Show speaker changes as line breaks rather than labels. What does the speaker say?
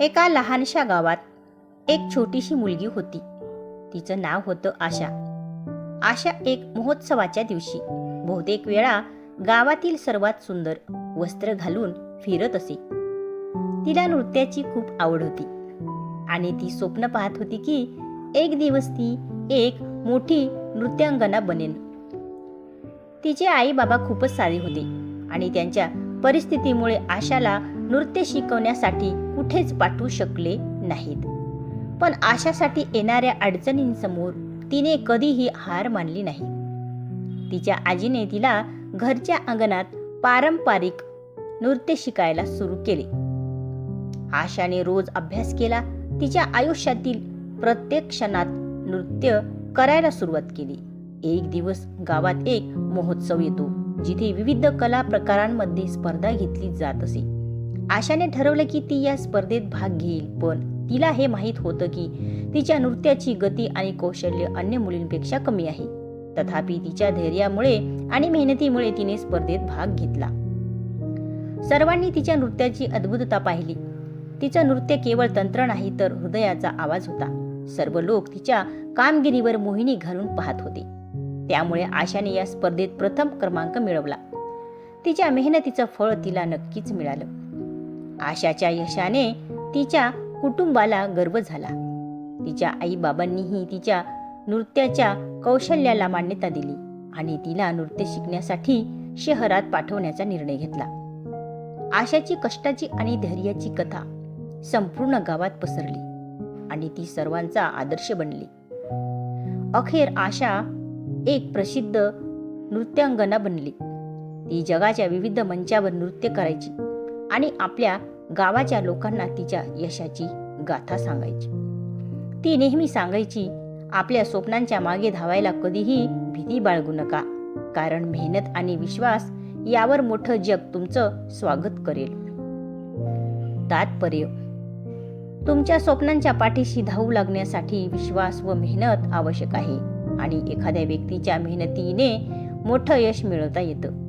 एका लहानशा गावात एक छोटीशी मुलगी होती. तिचं नाव होतं आशा. आशा एक महोत्सवाच्या दिवशी बहुतेक वेळा गावातील सर्वात सुंदर वस्त्र घालून फिरत असे. तिला नृत्याची खूप आवड होती आणि ती स्वप्न पाहत होती की एक दिवस ती एक मोठी नृत्यांगना बनेन. तिचे आई बाबा खूपच साधे होते आणि त्यांच्या परिस्थितीमुळे आशाला नृत्य शिकवण्यासाठी कुठेच पाठवू शकले नाहीत. पण आशासाठी येणाऱ्या अडचणींसमोर तिने कधीही हार मानली नाही. तिच्या आजीने तिला घरच्या अंगणात पारंपरिक नृत्य शिकायला सुरू केले. आशाने रोज अभ्यास केला तिच्या आयुष्यातील प्रत्येक क्षणात नृत्य करायला सुरुवात केली. एक दिवस गावात एक महोत्सव येतो जिथे विविध कला प्रकारांमध्ये स्पर्धा घेतली जात असे. आशाने ठरवलं की ती या स्पर्धेत भाग घेईल पण तिला हे माहीत होतं की तिच्या नृत्याची गती आणि कौशल्य अन्य मुलींपेक्षा कमी आहे. तथापि तिच्या धैर्यामुळे आणि मेहनतीमुळे तिने स्पर्धेत भाग घेतला. सर्वांनी तिच्या नृत्याची अद्भुतता पाहिली. तिचं नृत्य केवळ तंत्र नाही तर हृदयाचा आवाज होता. सर्व लोक तिच्या कामगिरीवर मोहिनी घालून पाहत होते. त्यामुळे आशाने या स्पर्धेत प्रथम क्रमांक मिळवला. तिच्या मेहनतीचं फळ तिला नक्कीच मिळालं. आशाच्या यशाने तिच्या कुटुंबाला गर्व झाला. तिच्या आईबाबांनीही तिच्या नृत्याच्या कौशल्याला मान्यता दिली आणि तिला नृत्य शिकण्यासाठी शहरात पाठवण्याचा निर्णय घेतला. आशाची कष्टाची आणि धैर्याची कथा संपूर्ण गावात पसरली आणि ती सर्वांचा आदर्श बनली. अखेर आशा एक प्रसिद्ध नृत्यांगना बनली. ती जगाच्या विविध मंचावर नृत्य करायची आणि आपल्या गावाच्या लोकांना तिच्या यशाची गाथा सांगायची. ती नेहमी सांगायची आपल्या स्वप्नांच्या मागे धावायला कधीही भीती बाळगू नका कारण मेहनत आणि विश्वास यावर मोठं जग तुमचं स्वागत करेल. तात्पर्य तुमच्या स्वप्नांच्या पाठीशी धावू लागण्यासाठी विश्वास व मेहनत आवश्यक आहे आणि एखाद्या व्यक्तीच्या मेहनतीने मोठं यश मिळवता येतं.